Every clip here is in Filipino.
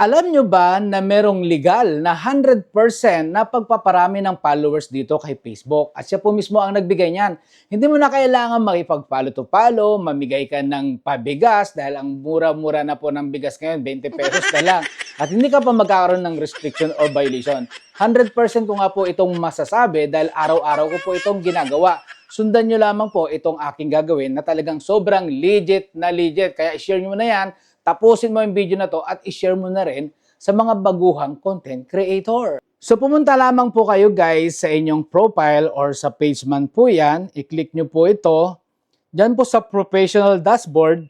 Alam nyo ba na merong legal na 100% na pagpaparami ng followers dito kay Facebook? At siya po mismo ang nagbigay niyan. Hindi mo na kailangan makipag-follow to follow, mamigay ka ng pabigas dahil ang mura-mura na po ng bigas ngayon, 20 pesos na lang. At hindi ka pa magkakaroon ng restriction or violation. 100% ko nga po itong masasabi dahil araw-araw ko po itong ginagawa. Sundan nyo lamang po itong aking gagawin na talagang sobrang legit na legit. Kaya share nyo na yan tapusin mo yung video na to at i-share mo na rin sa mga baguhang content creator. So pumunta lamang po kayo guys sa inyong profile or sa page man po yan. I-click nyo po ito. Diyan po sa professional dashboard,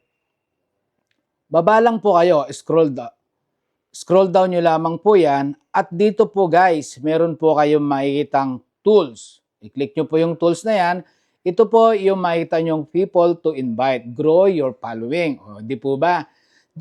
baba lang po kayo, scroll down. Scroll down nyo lamang po yan. At dito po guys, meron po kayong makikitang tools. I-click nyo po yung tools na yan. Ito po yung makikita nyong people to invite, grow your following. O, di po ba?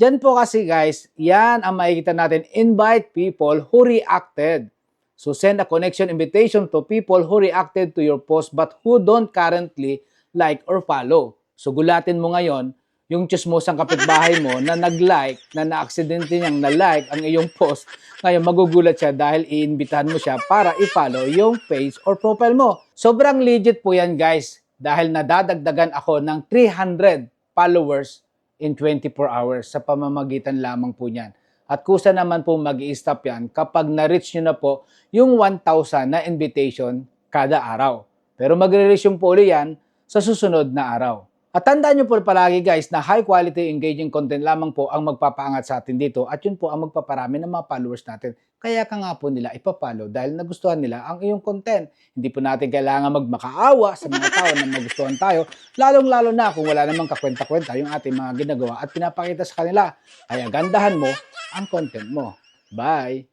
Diyan po kasi guys, yan ang makikita natin, invite people who reacted. So send a connection invitation to people who reacted to your post but who don't currently like or follow. So gulatin mo ngayon yung chismosang kapitbahay mo na nag-like, na na-aksidente niyang na-like ang iyong post. Ngayon magugulat siya dahil iimbitahan mo siya para i-follow yung page or profile mo. Sobrang legit po yan guys dahil nadadagdagan ako ng 300 followers in 24 hours sa pamamagitan lamang po niyan. At kusa naman po mag stop yan kapag na-reach nyo na po yung 1,000 na invitation kada araw. Pero magre-reach yung po uli yan sa susunod na araw. At tandaan nyo po palagi guys na high quality engaging content lamang po ang magpapaangat sa atin dito at yun po ang magpaparami ng mga followers natin. Kaya ka nga po nila ipapollow dahil nagustuhan nila ang iyong content. Hindi po natin kailangan magmakaawa sa mga tao na magustuhan tayo, lalong-lalo na kung wala namang kakwenta-kwenta yung ating mga ginagawa at pinapakita sa kanila. Kaya gandahan mo ang content mo. Bye!